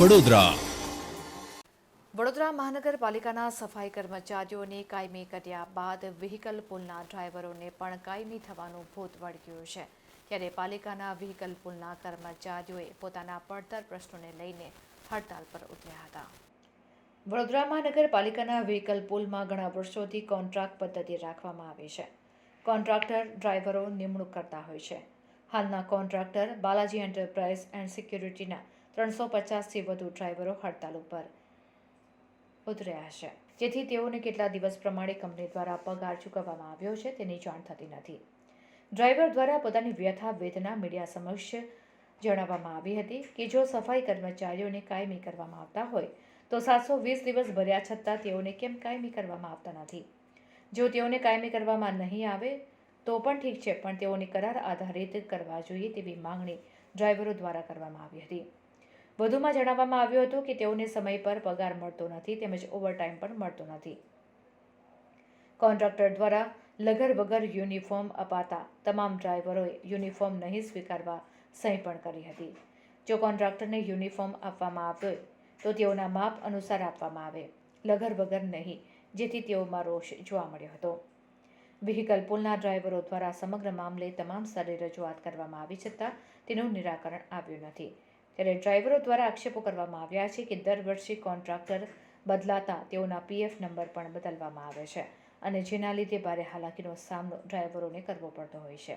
વડોદરા વડોદરા મહાનગરપાલિકાના સફાઈ કર્મચારીઓને કાયમી કર્યા બાદ વ્હીકલ પુલના ડ્રાઈવરોને પણ કાયમી થવાનું ભૂત વળગ્યું છે. ત્યારે પાલિકાના વ્હીકલ પુલના કર્મચારીઓએ પોતાના પડતર પ્રશ્નોને લઈને હડતાલ પર ઉતર્યા હતા. વડોદરા મહાનગરપાલિકાના વ્હીકલ પુલમાં ઘણા વર્ષોથી કોન્ટ્રાક્ટ પદ્ધતિ રાખવામાં આવી છે. કોન્ટ્રાક્ટર ડ્રાઈવરો નિમણૂક કરતા હોય છે. હાલના કોન્ટ્રાક્ટર બાલાજી એન્ટરપ્રાઇઝ એન્ડ સિક્યુરિટીના ત્રણસો પચાસથી વધુ ડ્રાઈવરો હડતાલ ઉપર ઉતર્યા છે. જેથી તેઓને કેટલા દિવસ પ્રમાણે કંપની દ્વારા પગાર ચૂકવવામાં આવ્યો છે તેની જાણ થતી નથી. ડ્રાઈવર દ્વારા પોતાની વ્યથા વેદના મીડિયા સમક્ષ જણાવવામાં આવી હતી કે જો સફાઈ કર્મચારીઓને કાયમી કરવામાં આવતા હોય, તો સાતસો વીસ દિવસ ભર્યા છતાં તેઓને કેમ કાયમી કરવામાં આવતા નથી? જો તેઓને કાયમી કરવામાં નહીં આવે તો પણ ઠીક છે, પણ તેઓને કરાર આધારિત કરવા જોઈએ તેવી માંગણી ડ્રાઈવરો દ્વારા કરવામાં આવી હતી. વધુમાં જણાવવામાં આવ્યું હતું કે તેઓને સમય પર પગાર મળતો નથી, તેમજ ઓવરટાઈમ પણ મળતો નથી. કોન્ટ્રાક્ટર દ્વારા લગર વગર યુનિફોર્મ અપાતા તમામ ડ્રાઈવરોએ યુનિફોર્મ નહીં સ્વીકારવા સહી પણ કરી હતી. જો કોન્ટ્રાક્ટરને યુનિફોર્મ આપવામાં આવ્યો તો તેઓના માપ અનુસાર આપવામાં આવે. લગર વગર નહીં, જેથી તેઓમાં રોષ જોવા મળ્યો હતો. વ્હીકલ પુલના ડ્રાઈવરો દ્વારા સમગ્ર મામલે તમામ સ્તરે રજૂઆત કરવામાં આવી છતાં તેનું નિરાકરણ આવ્યું નથી. ત્યારે ડ્રાઈવરો દ્વારા આક્ષેપો કરવામાં આવ્યા છે કે દર વર્ષે કોન્ટ્રાક્ટર બદલાતા તેઓના પીએફ નંબર પણ બદલવામાં આવે છે અને જેના લીધે ભારે હાલાકીનો સામનો ડ્રાઈવરોને કરવો પડતો હોય છે.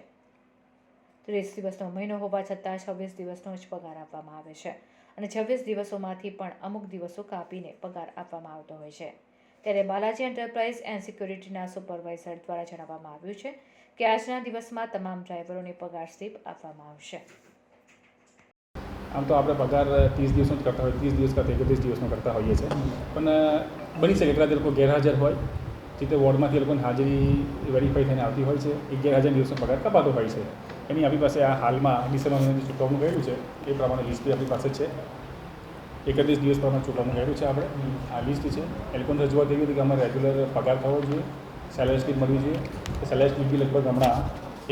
ત્રીસ દિવસનો મહિનો હોવા છતાં છવ્વીસ દિવસનો જ પગાર આપવામાં આવે છે અને છવ્વીસ દિવસોમાંથી પણ અમુક દિવસો કાપીને પગાર આપવામાં આવતો હોય છે. ત્યારે બાલાજી એન્ટરપ્રાઇઝ એન્ડ સિક્યુરિટીના સુપરવાઇઝર દ્વારા જણાવવામાં આવ્યું છે કે આજના દિવસમાં તમામ ડ્રાઈવરોને પગાર સ્લીપ આપવામાં આવશે. આમ તો આપણે પગાર ત્રીસ દિવસનો જ કરતા હોય ત્રીસ દિવસ કરતા, એકત્રીસ દિવસનો કરતા હોઈએ છીએ. પણ બની શકે એટલા લોકો ગેરહાજર હોય. જે તે વોર્ડમાંથી લોકોની હાજરી વેરીફાઈ થઈને આવતી હોય છે. એ ગેરહાજર દિવસનો પગાર કપાતો હોય છે. એની આપણી પાસે આ હાલમાં ડિસેમ્બર મહિનાની ચૂકવણું કર્યું છે. એ પ્રમાણે લિસ્ટ આપણી પાસે છે. એકત્રીસ દિવસ પ્રમાણે ચૂકવણું કર્યું છે આપણે. આ લિસ્ટ છે. એ લોકોને રજૂઆત એવી હતી કે અમારે રેગ્યુલર પગાર થવો જોઈએ સેલેરી સ્લીપ મળવી જોઈએ. સેલેરી સેલરી સ્લીપ બી લગભગ હમણાં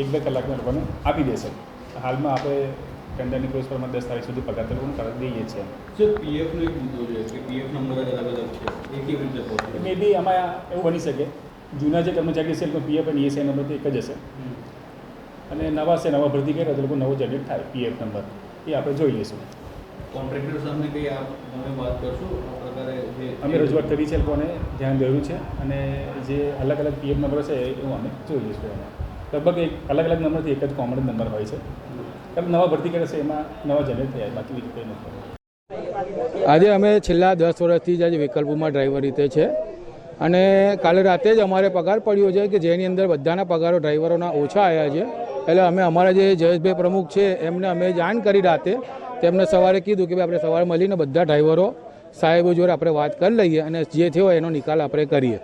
એક બે કલાકમાં લોકોને આપી દેશે. હાલમાં આપણે ટેન્ડરની પ્રોસેસ પ્રમાણે દસ તારીખ સુધી પગાર તરફ લોકોને દઈએ છીએ. સર પીએફનો એક મુદ્દો છે કે પીએફ નંબર અલગ અલગ છે. એ કેવી રીતે મે બી આમાં એવું બની શકે જૂના જે કર્મચારી છે એ પીએફ અને ઈએસઆઈ નંબર તો એક જ હશે. અને નવા છે નવા ભરતી કરે તો લોકો નવો જનરેટ થાય પીએફ નંબર. એ આપણે જોઈ લઈશું. કોન્ટ્રાક્ટર સામે કંઈ આપ તમે વાત કરશો? આ પ્રકારે જે અમે રજૂઆત કરી છે એ લોકોને ધ્યાન દોર્યું છે અને જે અલગ અલગ પીએફ નંબર છે એ અમે જોઈએ લઈશું લગભગ એક અલગ અલગ નંબરથી એક જ કોમન નંબર હોય છે. કારણ નવા ભરતી કરે છે એમાં નવા જનરેટ થયા બાકી બીજું કંઈ નથી. આજે અમે છેલ્લા દસ વર્ષથી જ આજે વિકલ્પોમાં ડ્રાઈવર રીતે છે. અને કાલે રાતે જ અમારે પગાર પડ્યો છે કે જેની અંદર બધાના પગારો ડ્રાઈવરોના ઓછા આવ્યા છે. એટલે અમે અમારા જે જયેશભાઈ પ્રમુખ છે એમને અમે જાણ કરી રાતે તેમને સવારે કીધું કે ભાઈ, આપણે સવારે મળીને બધા ડ્રાઈવરો સાહેબો જોડે આપણે વાત કરી લઈએ અને જે થયો એનો નિકાલ આપણે કરીએ.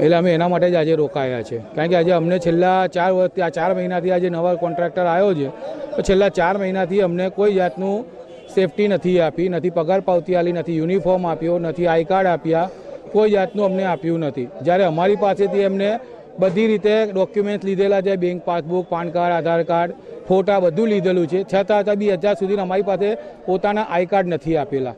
એટલે અમે એના માટે જ આજે રોકાયા છે. કારણ કે આજે અમને છેલ્લા ચાર વર્ષથી આ ચાર મહિનાથી આજે નવા કોન્ટ્રાક્ટર આવ્યો છે. તો છેલ્લા ચાર મહિનાથી અમને કોઈ જાતનું સેફટી નથી આપી, નથી પગાર પાવતી આલી, નથી યુનિફોર્મ આપ્યો, નથી આઈ કાર્ડ આપ્યા, કોઈ જાતનું અમને આપ્યું નથી. જ્યારે અમારી પાસેથી એમને બધી રીતે ડોક્યુમેન્ટ્સ લીધેલા છે bank passbook PAN card Aadhaar card ફોટા બધું લીધેલું છે. છતાં છતાં બી હજાર સુધી અમારી પાસે પોતાના આઈ કાર્ડ નથી આપેલા.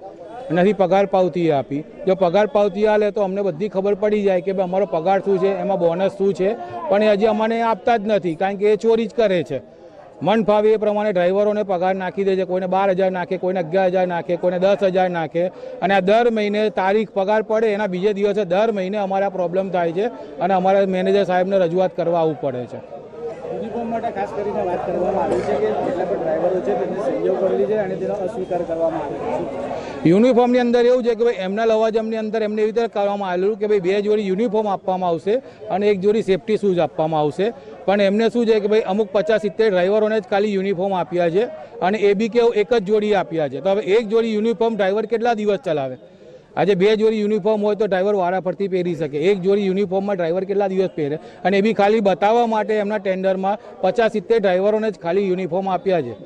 નથી પગાર પાવતી આપી. જો પગાર પાવતી આલે તો અમને બધી ખબર પડી જાય કે ભાઈ અમારો પગાર શું છે, એમાં બોનસ શું છે. પણ એ હજી અમને આપતા જ નથી, કારણ કે એ ચોરી જ કરે છે. મન ફાવે એ પ્રમાણે ડ્રાઈવરોને પગાર નાખી દે છે, કોઈને બાર હજાર નાખે, કોઈને અગિયાર હજાર નાખે, કોઈને દસ હજાર નાખે. અને આ દર મહિને તારીખ પગાર પડે, એના બીજે દિવસે દર મહિને અમારે પ્રોબ્લેમ થાય છે અને અમારા મેનેજર સાહેબને રજૂઆત કરવા આવવું પડે છે. માટે ખાસ કરીને વાત કરવામાં આવી છે કે જેટલા પણ ડ્રાઈવરો છે તેમને સહયોગ કરેલી છે અને તેનો અસ્વીકાર કરવામાં આવ્યો યુનિફોર્મની અંદર એવું છે કે ભાઈ એમના લવાજમની અંદર એમને એવી રીતે કરવામાં આવેલું કે ભાઈ બે જોડી યુનિફોર્મ આપવામાં આવશે અને એક જોડી સેફટી શૂઝ આપવામાં આવશે. પણ એમને શું છે કે ભાઈ અમુક પચાસ સિત્તેર ડ્રાઈવરોને જ ખાલી યુનિફોર્મ આપ્યા છે અને એ બી કેવું એક જ જોડી આપ્યા છે. તો હવે એક જોડી યુનિફોર્મ ડ્રાઈવર કેટલા દિવસ ચલાવે? આજે બે જોડી યુનિફોર્મ હોય તો ડ્રાઈવર વારાફરતી પહેરી શકે. એક જોડી યુનિફોર્મમાં ડ્રાઈવર કેટલા દિવસ પહેરે? અને એ બી ખાલી બતાવવા માટે એમના ટેન્ડરમાં પચાસ સિત્તેર ડ્રાઈવરોને જ ખાલી યુનિફોર્મ આપ્યા છે.